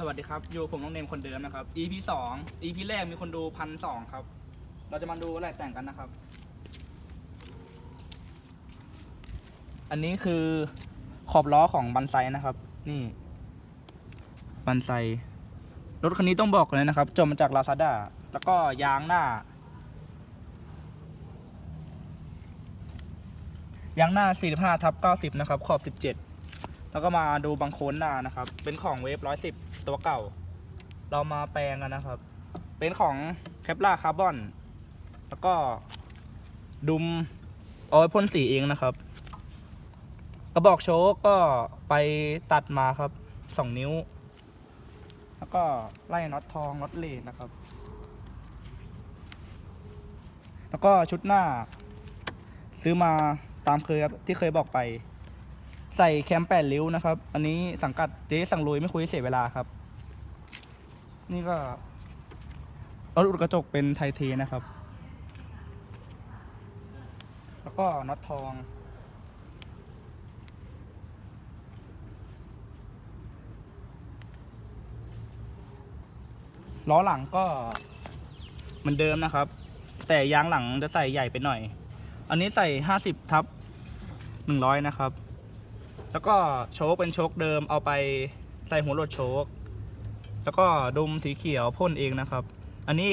สวัสดีครับอยู่ผมน้องเนมคนเดิมนะครับ EP สอง EP แรกมีคนดูพันสองครับ เราจะมาดูอะไรแต่งกันนะครับ อันนี้คือขอบล้อของบันไซนะครับ นี่ บันไซ รถคันนี้ต้องบอกเลยนะครับ จบมาจาก Lazada แล้วก็ยางหน้า ยางหน้า 45ทับ90 นะครับ ขอบ 17 แล้วก็มาดูบังโคนหน้านะครับ เป็นของเวฟ110 ตัวเก่า เรามาแปลงกันนะครับ เป็นของแคปลาคาร์บอน แล้วก็ดุมเอาไว้พ่นสีเองนะครับ กระบอกโชคก็ไปตัดมาครับ2นิ้ว แล้วก็ไล่น็อตทองน็อตเลดนะครับ แล้วก็ชุดหน้า ซื้อมาตามเคยครับที่เคยบอกไป ใส่แคมแปดริ้วนะครับ อันนี้สังกัดเจ๊สั่งลุยไม่คุยเสียเวลาครับ นี่ก็รถอุดกระจกเป็นไทเทนะครับ แล้วก็น็อตทอง ล้อหลังก็เหมือนเดิมนะครับ แต่ยางหลังจะใส่ใหญ่ไปหน่อย อันนี้ใส่ 50ทับ100 นะครับ แล้วก็โชคเป็นโชคเดิมเอาไปใส่หัวรถโชค แล้วก็ดุมสีเขียวพ่นเองนะครับ อันนี้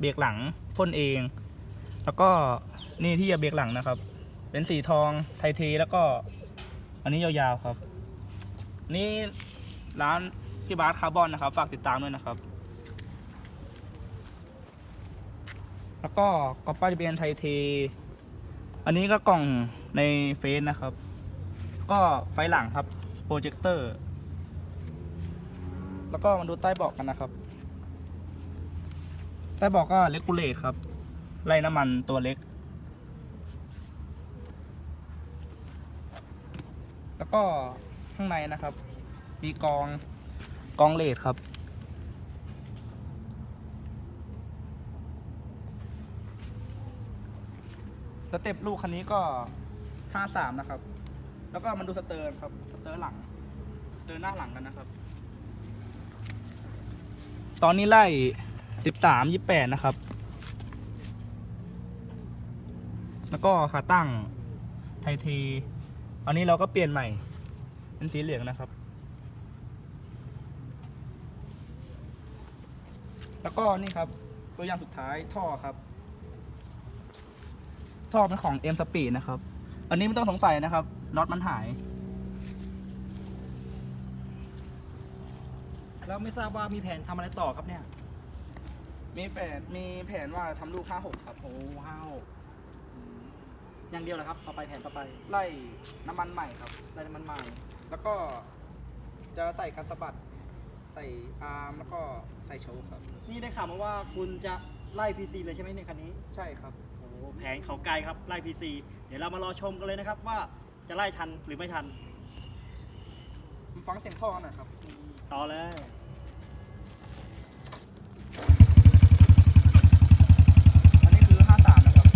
เบรกหลังพ่นเอง แล้วก็นี่ที่จะเบรกหลังนะครับ เป็นสีทองไทเทแล้วก็ อันนี้ยาวๆครับ นี่ร้านพี่บาสคาร์บอนนะครับ ฝากติดตามด้วยนะครับ แล้วก็กอปป้าเบียนไทเท อันนี้ก็กล่องในเฟซนะครับ ก็ไฟหลังครับ โปรเจคเตอร์ แล้วก็มาดูใต้เบาะกันนะครับ ใต้เบาะก็เลกูเลตครับ ไล่น้ำมันตัวเล็ก แล้วก็ข้างในนะครับ มีกองกองเลดครับ สเต็ปลูกคันนี้ก็ห้าสามนะครับ แล้วก็มาดูสเตอร์ครับ สเตอร์หลัง สเตอร์หน้าหลังกันนะครับ ตอนนี้ไล่สิบสามยี่แปดนะครับ แล้วก็ขาตั้งไทเทอันนี้เราก็เปลี่ยนใหม่ เป็นสีเหลืองนะครับ แล้วก็นี่ครับ ตัวอย่างสุดท้ายท่อครับ ท่อเป็นของ M Speed นะครับ อันนี้ไม่ต้องสงสัยนะครับน็อตมันหาย แล้วไม่ทราบว่ามีแผนทำอะไรต่อครับเนี่ย มีแผนมีแผนว่าทำลูก 56 ครับ โอ้ห้าวอย่างเดียวเหรอครับ ต่อไปแผนต่อไปไล่น้ำมันใหม่ครับ ได้น้ำมันใหม่ แล้วก็จะใส่คันสะบัด ใส่อาร์มแล้วก็ใส่โชว์ครับ นี่ได้ข่าวมาว่าคุณจะไล่ PC เลยใช่ไหมเนี่ยคันนี้ ใช่ครับ โอ้แผนเขาไกลครับไล่ PC เดี๋ยวเรามารอชมกันเลยนะครับว่าจะไล่ทันหรือไม่ทัน ฟังเสียงท่อหน่อยครับ ต่อเลย อันนี้คือ 53 นะครับ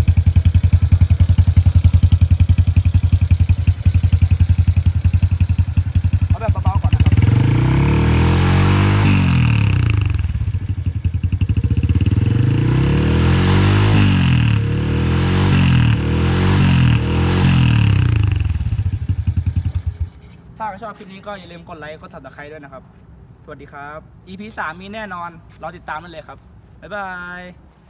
เอาแบบเบาๆก่อนนะครับ ถ้าชอบคลิปนี้ก็อย่าลืมกดไลค์กด subscribe ด้วยนะครับ สวัสดีครับ EP 3มีแน่นอน รอติดตามมันเลยครับ บ๊ายบาย